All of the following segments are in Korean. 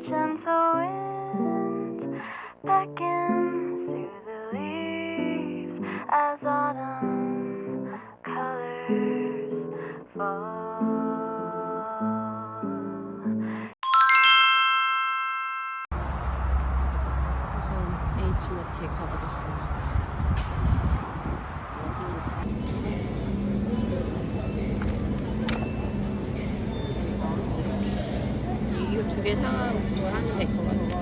gentle winds beckon through the leaves as autumn colors fall. 우선 H마트에 가보겠습니다. 두 개 사가지고 그걸 하면 될 것 같아.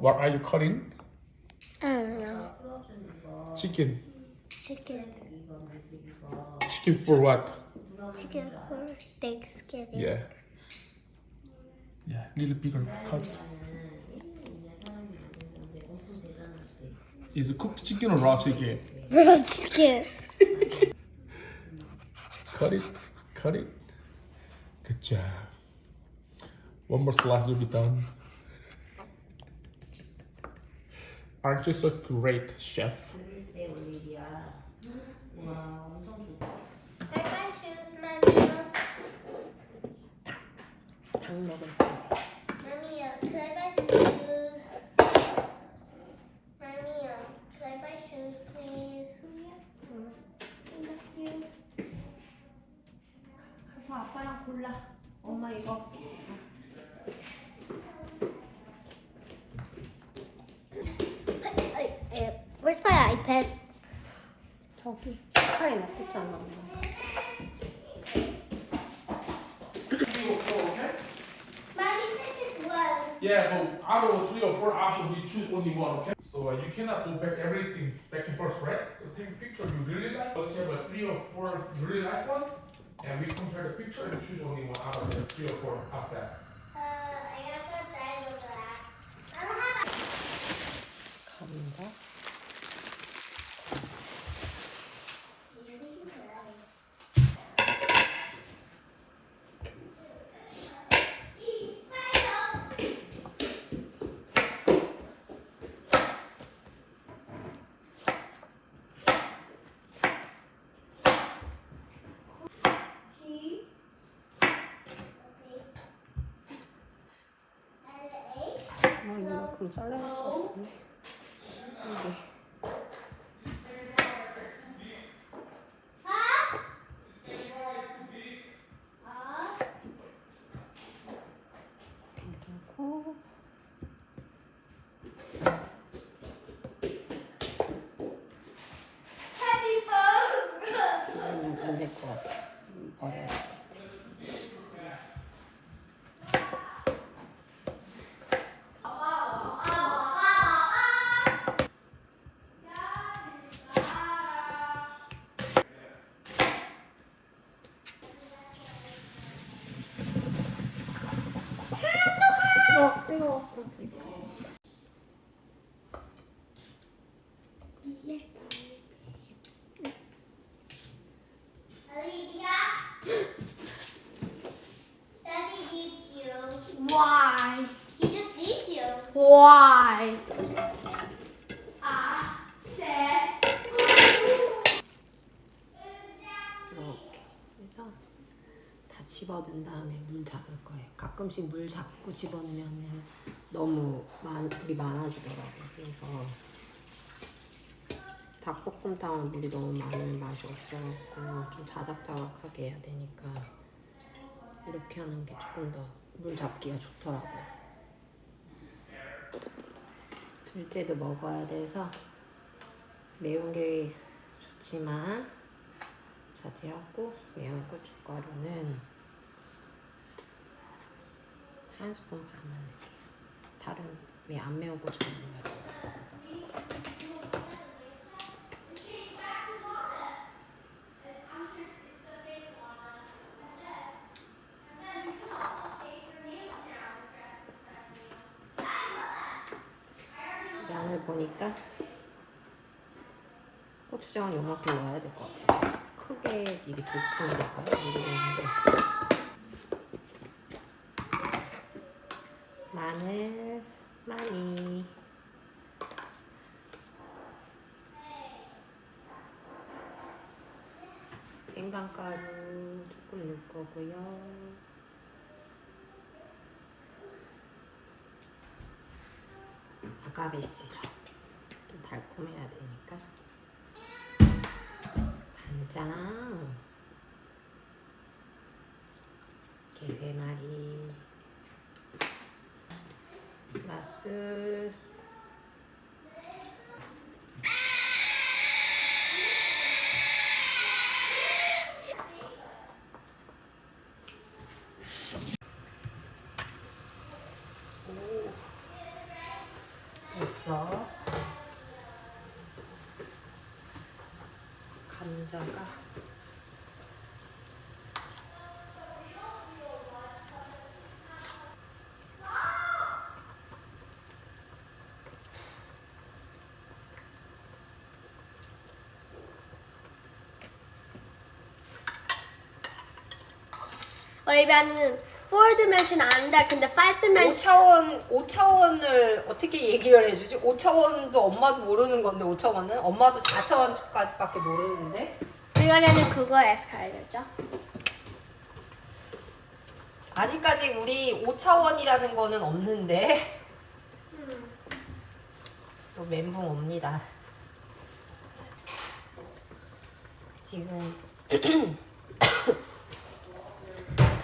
What are you cutting? I don't know. Chicken. Chicken. Chicken for what? Chicken for Thanksgiving. Yeah. Yeah, little bigger cut. Is it cooked chicken or raw chicken? Raw chicken. Cut it, cut it. Good job. One more slice will be done. Aren't you such a great chef? Bye-bye shoes, mommy. 아빠랑 골라. 엄마 이거. Hey, hey, Where's my iPad? 저기 소파에 놔뒀잖아. 엄마가. Mommy said it's one. Yeah, but out of three or four options, we choose only one, okay? So uh, you cannot go back everything back and forth, right? So take a picture you really like. Let's have a three or four you really like one, and we compare the picture and choose only one out of the three or four. How's that? Uh, I 이만큼 잘라야 할 것 같은데. 이게. 괜찮고. 안될 것 같아. 음, 버려야 될 것 같아. 어, 뜨거워. Olivia? Daddy needs you. Why? He just needs you. Why? I said. 이렇게 해서 다 집어든 다음에 물 잡을 거예요. 가끔씩 물 잡고 집어넣으면 너무 많, 물이 많아지더라고요. 그래서 닭볶음탕은 물이 너무 많으면 맛이 없어갖고 좀 자작자작하게 해야 되니까 이렇게 하는 게 조금 더 물 잡기가 좋더라고요. 둘째도 먹어야 돼서 매운 게 좋지만 자제하고 매운 고춧가루는 한 스푼 반만 넣을게요. 다른 왜안 매운 고춧가루 넣어요? 양을 보니까 고추장은 요만큼 넣어야 될 것 같아요. 크게 이게 두 스푼이 될까요? 모르겠는데. 마늘 많이. 홍당가루 조금 넣을 거고요. 아가베 시럽 좀 달콤해야 되니까. 간장 계란말이 맛술 오 됐어 감자가 올리비아는 4dimension 안다. 근데 5dimension 5차원 5차원을 어떻게 얘기를 해주지? 5차원도 엄마도 모르는 건데 5차원은 엄마도 4차원까지밖에 모르는데 우리가는 그거 에스카레이터죠. 아직까지 우리 5차원이라는 거는 없는데 또 멘붕 옵니다. 지금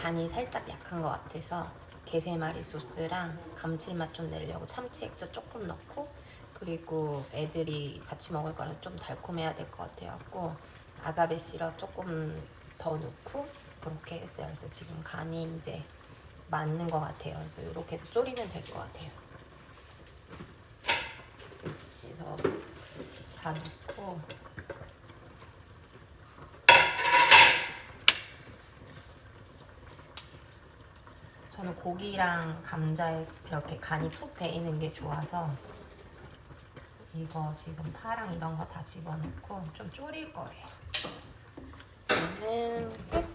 간이 살짝 약한 것 같아서 게세마리 소스랑 감칠맛 좀 내려고 참치 액젓 조금 넣고 그리고 애들이 같이 먹을 거라서 좀 달콤해야 될 것 같아갖고 아가베 시럽 조금 더 넣고 그렇게 했어요. 그래서 지금 간이 이제 맞는 것 같아요. 그래서 이렇게 해서 졸이면 될 것 같아요. 그래서 다 넣고 고기랑 감자에 이렇게 간이 푹 배이는 게 좋아서 이거 지금 파랑 이런 거 다 집어넣고 좀 졸일 거예요. 저는 끝.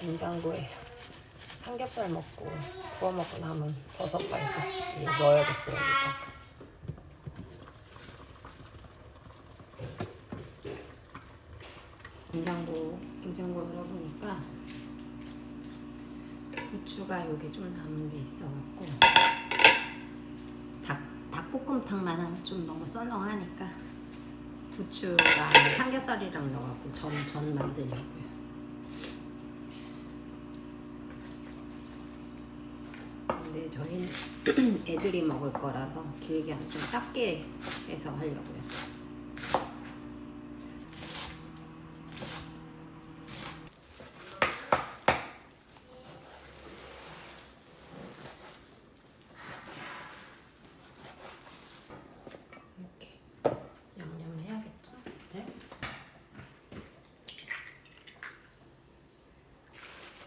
냉장고에 삼겹살 먹고 구워 먹고 남은 버섯 이거 넣어야겠어요. 여기다. 냉장고 냉장고 열어보니까 부추가 여기 좀 남은 게 있어갖고 닭 닭볶음탕만 하면 좀 너무 썰렁하니까 부추랑 삼겹살이랑 넣어갖고 전 전 만들려고요. 근데 저희는 애들이 먹을 거라서 길게 안좀 작게 해서 하려고요. 이렇게 양념해야겠죠? 이제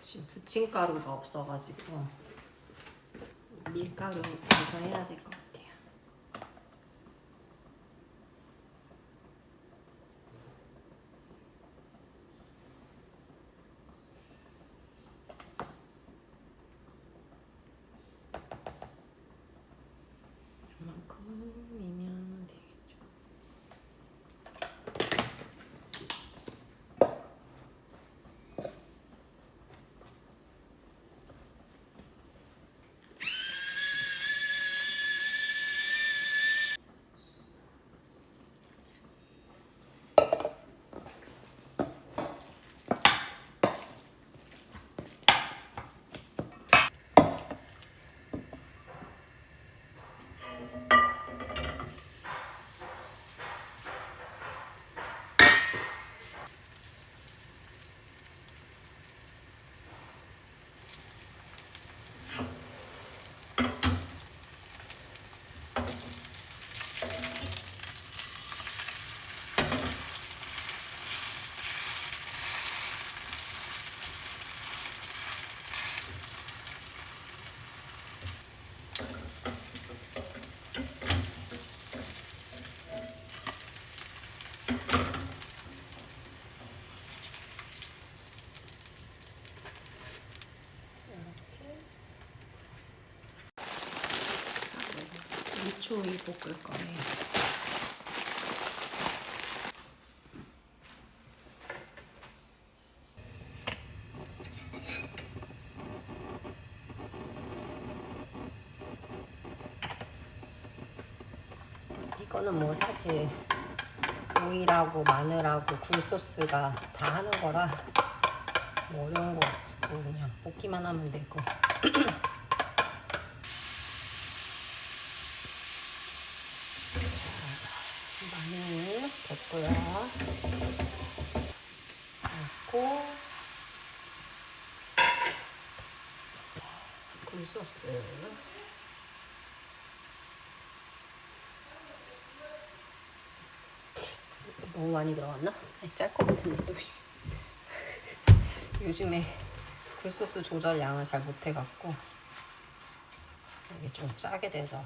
지금 부침가루가 없어가지고 밀가루 이거 해야 될 것 같아요. 소이 볶을 거예요. 이거는 뭐 사실 오이라고 마늘하고 굴소스가 다 하는 거라 뭐 어려운 거 없고 그냥 볶기만 하면 되고 넣고 굴소스 너무 많이 들어갔나? 짤것 같은데 또 씨. 요즘에 굴소스 조절 양을 잘 못해갖고 이게 좀 짜게 돼서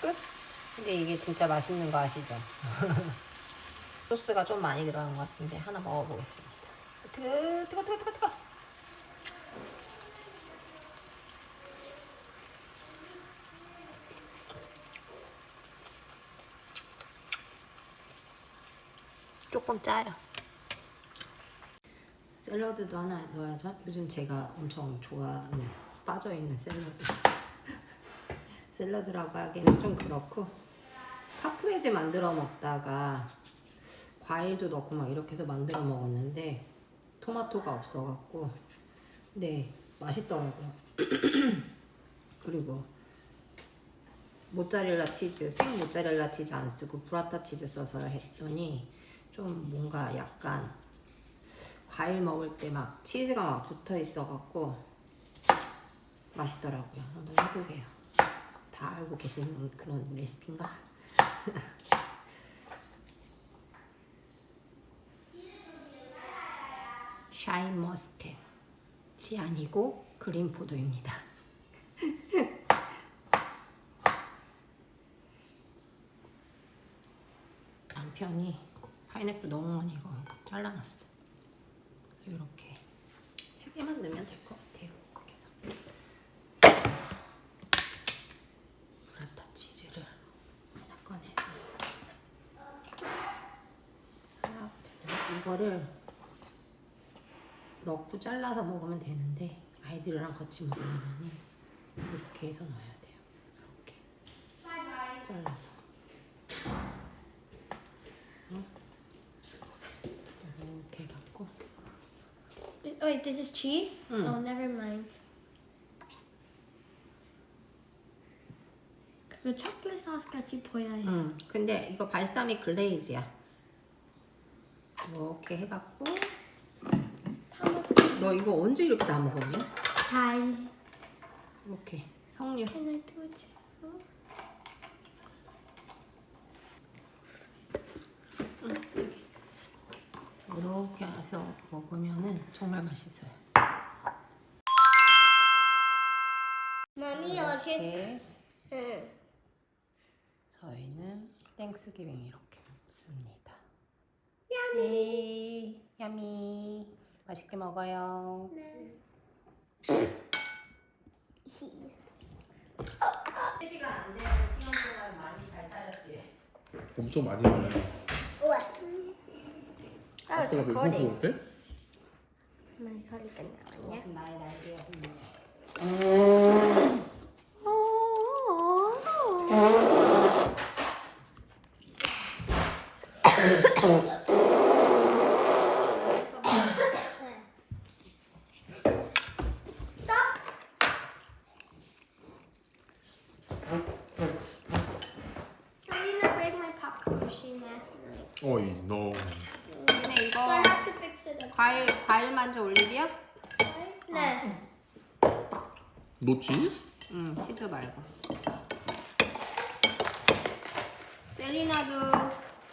끝? 근데 이게 진짜 맛있는 거 아시죠? 소스가 좀 많이 들어간 것 같은데 하나 먹어보겠습니다. 뜨거, 뜨거, 뜨거, 뜨거. 조금 짜요. 샐러드도 하나 넣어야죠. 요즘 제가 엄청 좋아하는 빠져있는 샐러드. 샐러드라고 하기에는 좀 그렇고 카프레제 만들어 먹다가 과일도 넣고 막 이렇게 해서 만들어 먹었는데 토마토가 없어갖고 네 맛있더라고요. 그리고 모짜렐라 치즈 생 모짜렐라 치즈 안 쓰고 브라타 치즈 써서 했더니 좀 뭔가 약간 과일 먹을 때 막 치즈가 막 붙어 있어갖고 맛있더라고요. 한번 해보세요. 다 알고 계시는 그런 레시피인가? 샤인 머스켓이 아니고 그린 포도입니다. 남편이 파인애플 너무 많이 이거 잘라놨어. 이렇게 세 개만 넣으면 될 것 같아요. 그래서 브라타 치즈를 하나 꺼내서 하나 둘 이거를 넣고 잘라서 먹으면 되는데 아이들이랑 같이 먹으면 이렇게 해서 넣어야 돼요. 이렇게 잘라서. 응? 이렇게 해갖고 Wait, this is cheese? Mm. Oh, never mind. 그 초콜릿 소스 같이 보여요. 응. 근데 이거 발사믹 글레이즈야. 이렇게 해갖고 너 이거 언제 이렇게 다 먹었니? 잘. 이렇게 석류. It? too? 이렇게 해서 먹으면은 정말 맛있어요. Mommy, 이렇게 응. 저희는 땡스기빙 이렇게 먹습니다. Yummy. 야미, 야미, 맛있게 먹어요. 시간 안 되는 시간 동안 많이 잘 살렸지. 엄청 많이? That was 아빠가 때? My colleague now. 무슨 나의 날개였니? 어이, no. 근데 이거. 과일 과일 만져 올리비야? No. No cheese? 응, 치즈 말고. 셀리나도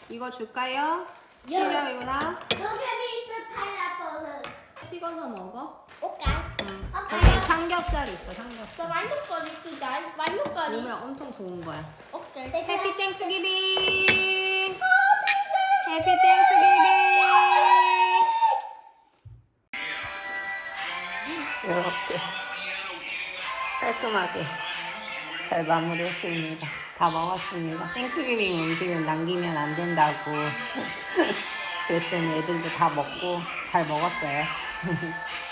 이거 줄까요? 싫어 이거 다 Look at me, the pineapple. 찍어서 먹어. Okay. 응. Okay. 여기 삼겹살 있어 삼겹살. Guys? Why look good? 몸에 엄청 좋은 거야. Okay. 해피 땡스기빙. 해피 땡스기빙. 이렇게 깔끔하게 잘 마무리했습니다. 다 먹었습니다. 땡스기빙 음식은 남기면 안 된다고 그랬더니 애들도 다 먹고 잘 먹었어요.